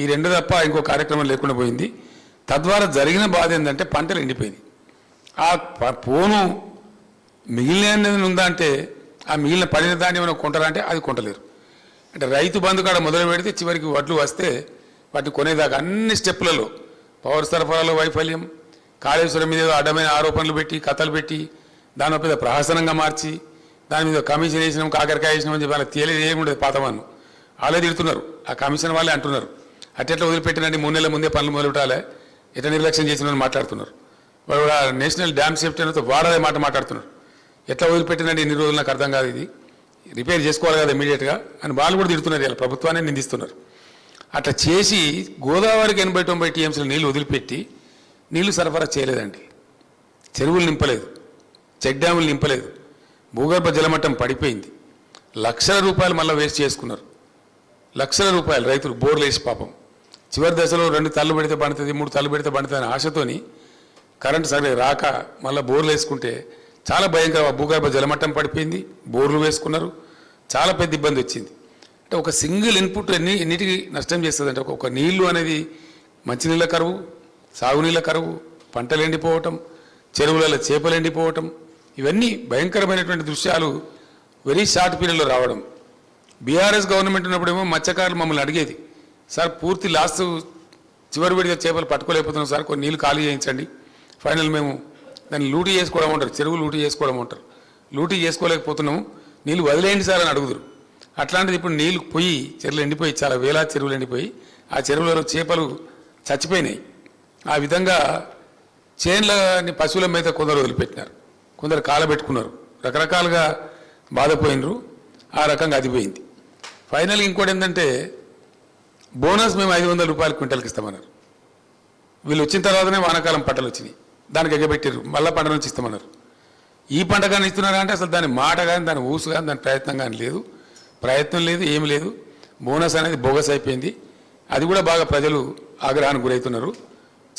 ఈ రెండు తప్ప ఇంకో కార్యక్రమం లేకుండా పోయింది. తద్వారా జరిగిన బాధ ఏంటంటే పంటలు ఎండిపోయింది ఆ ప- పోను మిగిలిన ఉందా అంటే ఆ మిగిలిన పడిన దాన్ని ఏమైనా కొంటారంటే అది కొంటలేరు. అంటే రైతు బంధు కాడ మొదలు పెడితే చివరికి వడ్లు వస్తే వాటిని కొనేదాకా అన్ని స్టెప్పులలో పవర్ సరఫరాలో వైఫల్యం కాళేశ్వరం మీద అడ్డమైన ఆరోపణలు పెట్టి కథలు పెట్టి దాని మీద ప్రహసనంగా మార్చి దాని మీద కమిషన్ వేసినాం కాకరకాయ వేసినాం అని చెప్పి వాళ్ళకి తేలేదు ఏముండదు పాతమాను వాళ్ళే తిడుతున్నారు. ఆ కమిషన్ వాళ్ళే అంటున్నారు. అట్టెట్లా వదిలిపెట్టినండి మూడు నెలల ముందే పనులు మొదలు పెట్టాలి ఎట్లా నిర్లక్ష్యం చేసిన మాట్లాడుతున్నారు. వాడు నేషనల్ డ్యామ్ సేఫ్టీ అనేది వాడదే మాట మాట్లాడుతున్నారు. ఎట్లా వదిలిపెట్టినండి ఇన్ని రోజులు నాకు అర్థం కాదు ఇది. రిపేర్ చేసుకోవాలి కదా ఇమీడియట్గా అని వాళ్ళు కూడా తిడుతున్నారు ఇలా ప్రభుత్వాన్ని నిందిస్తున్నారు. అట్లా చేసి గోదావరికి ఎనభై తొంభై టీఎంసీలు నీళ్ళు వదిలిపెట్టి నీళ్ళు సరఫరా చేయలేదండి. చెరువులు నింపలేదు. చెక్ డ్యాములు నింపలేదు. భూగర్భ జలమట్టం పడిపోయింది. లక్షల రూపాయలు మళ్ళీ వేస్ట్ చేసుకున్నారు. లక్షల రూపాయలు రైతులు బోర్లు వేసి పాపం. చివరి దశలో రెండు తల్లు పెడితే పండుతుంది మూడు తల్లు పెడితే పండుతుంది అనే ఆశతోని కరెంట్ సరే రాక మళ్ళీ బోర్లు వేసుకుంటే చాలా భయంకర. భూగర్భ జలమట్టం పడిపోయింది బోర్లు వేసుకున్నారు చాలా పెద్ద ఇబ్బంది వచ్చింది. అంటే ఒక సింగిల్ ఇన్పుట్ ఎన్ని ఎన్నిటికి నష్టం చేస్తుంది అంటే ఒక నీళ్ళు అనేది మంచినీళ్ళ కరువు సాగునీళ్ళ కరువు పంటలు ఎండిపోవటం చెరువులలో చేపలు ఎండిపోవటం ఇవన్నీ భయంకరమైనటువంటి దృశ్యాలు వెరీ షార్ట్ పీరియడ్లో రావడం. బీఆర్ఎస్ గవర్నమెంట్ ఉన్నప్పుడేమో మత్స్యకారులు మమ్మల్ని అడిగేది సార్ పూర్తి లాస్ట్ చివరి విడిగా చేపలు పట్టుకోలేకపోతున్నాం సార్ కొన్ని నీళ్ళు ఖాళీ చేయించండి. ఫైనల్ మేము దాన్ని లూటీ చేసుకోవడం ఉంటారు చెరువు లూటీ చేసుకోవడం ఉంటారు లూటీ చేసుకోలేకపోతున్నాము నీళ్ళు వదిలేయండి సార్ అని అడుగుదురు. అట్లాంటిది ఇప్పుడు నీళ్ళు పోయి చెరువులు ఎండిపోయి చాలా వేలా చెరువులు ఎండిపోయి ఆ చెరువులలో చేపలు చచ్చిపోయినాయి. ఆ విధంగా చేన్లని పశువుల మీద కొందరు వదిలిపెట్టినారు. కొందరు కాలబెట్టుకున్నారు. రకరకాలుగా బాధపోయినరు. ఆ రకంగా అదిపోయింది ఫైనల్ ఇంకోటి ఏంటంటే బోనస్ మేము ఐదు వందల రూపాయలు క్వింటల్కి ఇస్తామన్నారు. వీళ్ళు వచ్చిన తర్వాతనే వానాకాలం పంటలు వచ్చినాయి. దానికి ఎగ్గబెట్టారు మళ్ళీ పంట నుంచి ఇస్తామన్నారు. ఈ పంట కానీ ఇస్తున్నారా అంటే అసలు దాని మాట కానీ దాని ఊసు కానీ దాని ప్రయత్నం కానీ లేదు. ప్రయత్నం లేదు ఏమి లేదు. బోనస్ అనేది బోగస్ అయిపోయింది. అది కూడా బాగా ప్రజలు ఆగ్రహానికి గురవుతున్నారు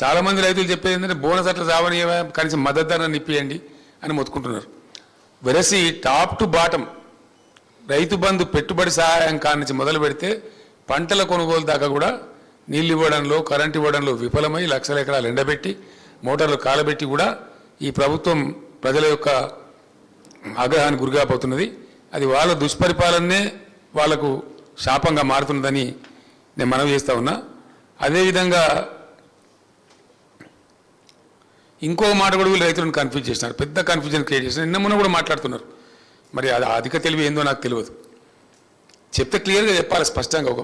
చాలామంది రైతులు చెప్పేది ఏంటంటే బోనస్ అట్లా రావని కనీసం మద్దతు ధరని ఇప్పియండి అని మొత్తుకుంటున్నారు. వెరసి top to bottom Rythu Bandhu పెట్టుబడి సహాయం కానించి మొదలు పెడితే పంటల కొనుగోలు దాకా కూడా నీళ్ళు ఇవ్వడంలో కరెంట్ ఇవ్వడంలో విఫలమై లక్షల ఎకరాలు ఎండబెట్టి మోటార్లు కాలబెట్టి కూడా ఈ ప్రభుత్వం ప్రజల యొక్క ఆగ్రహానికి గురికాపోతున్నది. అది వాళ్ళ దుష్పరిపాలనే వాళ్ళకు శాపంగా మారుతున్నదని నేను మనవి చేస్తా ఉన్నా. అదేవిధంగా ఇంకో మాట కూడా వీళ్ళు రైతులను కన్ఫ్యూజ్ చేసినారు. పెద్ద కన్ఫ్యూజన్ క్రియేట్ చేసినారు. నిన్న మొన్న కూడా మాట్లాడుతున్నారు. మరి అది అధిక తెలివి ఏందో నాకు తెలియదు. చెప్తే క్లియర్గా చెప్పాలి స్పష్టంగా. ఒక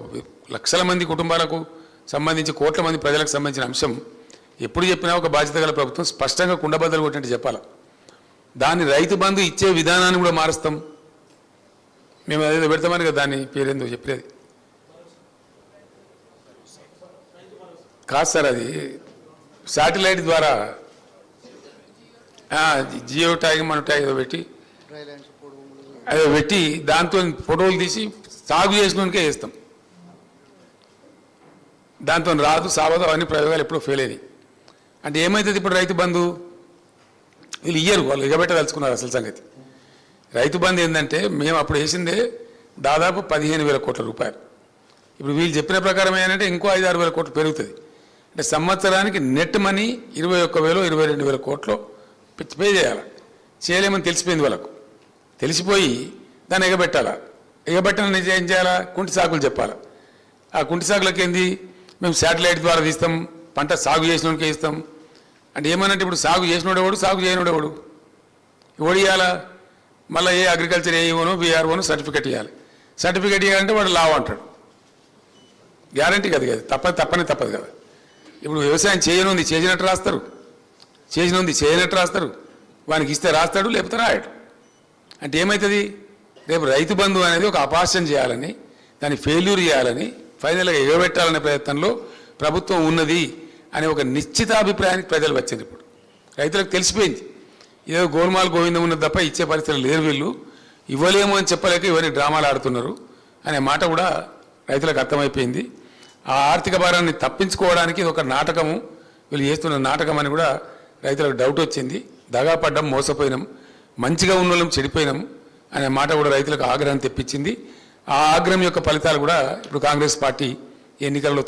లక్షల మంది కుటుంబాలకు సంబంధించి కోట్ల మంది ప్రజలకు సంబంధించిన అంశం. ఎప్పుడు చెప్పినా ఒక బాధ్యత గల ప్రభుత్వం స్పష్టంగా కుండబద్దలు కొట్టినట్టు చెప్పాలి. దాన్ని రైతు బంధు ఇచ్చే విధానాన్ని కూడా మారుస్తాం. మేము అదేదో పెడతామని కదా దాని పేరేందో చెప్పేది కాదు సార్ అది శాటిలైట్ ద్వారా జియో ట్యాగ్ మన ట్యాగ్ పెట్టి పెట్టి దాంతో ఫోటోలు తీసి సాగు చేసినకే వేస్తాం దాంతో రాదు సావదు అవన్నీ ప్రయోగాలు ఎప్పుడూ ఫెయిల్ అయినాయి. అంటే ఏమవుతుంది ఇప్పుడు రైతు బంధు? వీళ్ళు ఇయ్యరు వాళ్ళు ఇగబెట్టదలుచుకున్నారు అసలు సంగతి. రైతు బంధు ఏంటంటే మేము అప్పుడు వేసిందే దాదాపు పదిహేను వేల కోట్ల రూపాయలు. ఇప్పుడు వీళ్ళు చెప్పిన ప్రకారం ఏంటంటే ఇంకో ఐదు ఆరు వేల కోట్లు పెరుగుతుంది. అంటే సంవత్సరానికి నెట్ మనీ ఇరవై ఒక్క వేలు ఇరవై రెండు వేల కోట్లు పే చేయాలి. చేయలేమని తెలిసిపోయింది వాళ్ళకు. తెలిసిపోయి దాన్ని ఎగబెట్టాలా? ఎగబెట్టని ఏం చేయాలా? కుంటి సాకులు చెప్పాలా? ఆ కుంటి సాకులకి ఏంది? మేము శాటిలైట్ ద్వారా తీస్తాం పంట సాగు చేసినోడికే ఇస్తాం. అంటే ఏమనంటే ఇప్పుడు సాగు చేసినోడేవాడు సాగు చేయనోడేవాడు ఎవడు? ఇవ్వాలా మళ్ళీ ఏ అగ్రికల్చర్ ఏ ఇవ్వను బీఆర్ఓను సర్టిఫికెట్ ఇవ్వాలి సర్టిఫికెట్ ఇవ్వాలంటే వాడు లావు అంటాడు. గ్యారంటీ కదా కదా తప్పదు తప్పని తప్పదు కదా. ఇప్పుడు వ్యవసాయం చేయనుంది చేసినట్టు రాస్తారు. చేసినుంది చేయనట్టు రాస్తారు. వానికి ఇస్తే రాస్తాడు లేకపోతే రాయడు. అంటే ఏమవుతుంది రేపు రైతు బంధు అనేది ఒక అపార్షన్ చేయాలని దాన్ని ఫెయిల్యూర్ చేయాలని ఫైనల్గా ఎగబెట్టాలనే ప్రయత్నంలో ప్రభుత్వం ఉన్నది అనే ఒక నిశ్చితాభిప్రాయానికి ప్రజలు వచ్చింది ఇప్పుడు. రైతులకు తెలిసిపోయింది. ఏదో గోల్మాల్ గోవిందం ఉన్నది తప్ప ఇచ్చే పరిస్థితులు లేరు వీళ్ళు. ఇవ్వలేము అని చెప్పలేక ఇవన్నీ డ్రామాలు ఆడుతున్నారు అనే మాట కూడా రైతులకు అర్థమైపోయింది. ఆ ఆర్థిక భారాన్ని తప్పించుకోవడానికి ఇది ఒక నాటకము. వీళ్ళు చేస్తున్న నాటకం అని కూడా రైతులకు డౌట్ వచ్చింది. దగాపడ్డం మోసపోయినాం. మంచిగా ఉన్న వాళ్ళం చెడిపోయినాం అనే మాట కూడా రైతులకు ఆగ్రహం తెప్పించింది. ఆ ఆగ్రహం యొక్క ఫలితాలు కూడా ఇప్పుడు కాంగ్రెస్ పార్టీ ఎన్నికల్లో